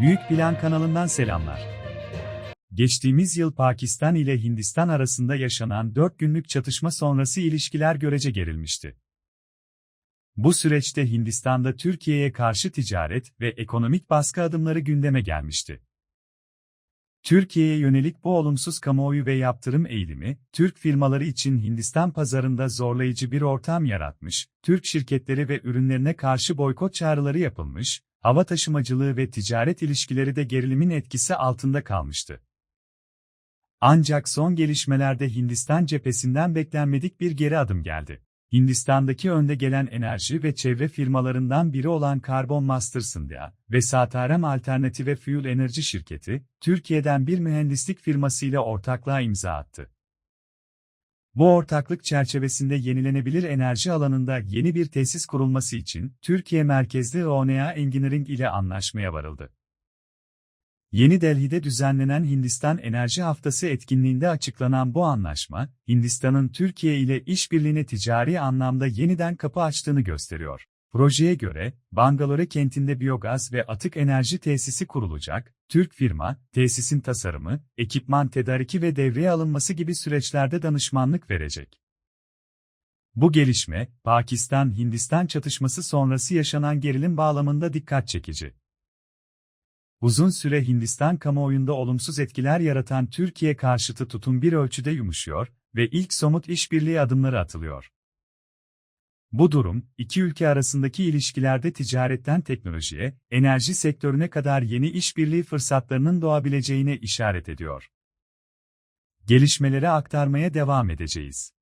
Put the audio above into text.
Büyük Plan kanalından selamlar. Geçtiğimiz yıl Pakistan ile Hindistan arasında yaşanan 4 günlük çatışma sonrası ilişkiler görece gerilmişti. Bu süreçte Hindistan'da Türkiye'ye karşı ticaret ve ekonomik baskı adımları gündeme gelmişti. Türkiye'ye yönelik bu olumsuz kamuoyu ve yaptırım eğilimi, Türk firmaları için Hindistan pazarında zorlayıcı bir ortam yaratmış, Türk şirketleri ve ürünlerine karşı boykot çağrıları yapılmış, hava taşımacılığı ve ticaret ilişkileri de gerilimin etkisi altında kalmıştı. Ancak son gelişmelerde Hindistan cephesinden beklenmedik bir geri adım geldi. Hindistan'daki önde gelen enerji ve çevre firmalarından biri olan Carbon Masters India ve Satarem Alternative Fuel Enerji şirketi, Türkiye'den bir mühendislik firmasıyla ortaklığa imza attı. Bu ortaklık çerçevesinde yenilenebilir enerji alanında yeni bir tesis kurulması için Türkiye merkezli ONEA Engineering ile anlaşmaya varıldı. Yeni Delhi'de düzenlenen Hindistan Enerji Haftası etkinliğinde açıklanan bu anlaşma, Hindistan'ın Türkiye ile işbirliğine ticari anlamda yeniden kapı açtığını gösteriyor. Projeye göre, Bangalore kentinde biyogaz ve atık enerji tesisi kurulacak, Türk firma, tesisin tasarımı, ekipman tedariki ve devreye alınması gibi süreçlerde danışmanlık verecek. Bu gelişme, Pakistan-Hindistan çatışması sonrası yaşanan gerilim bağlamında dikkat çekici. Uzun süre Hindistan kamuoyunda olumsuz etkiler yaratan Türkiye karşıtı tutum bir ölçüde yumuşuyor ve ilk somut işbirliği adımları atılıyor. Bu durum, iki ülke arasındaki ilişkilerde ticaretten teknolojiye, enerji sektörüne kadar yeni işbirliği fırsatlarının doğabileceğine işaret ediyor. Gelişmeleri aktarmaya devam edeceğiz.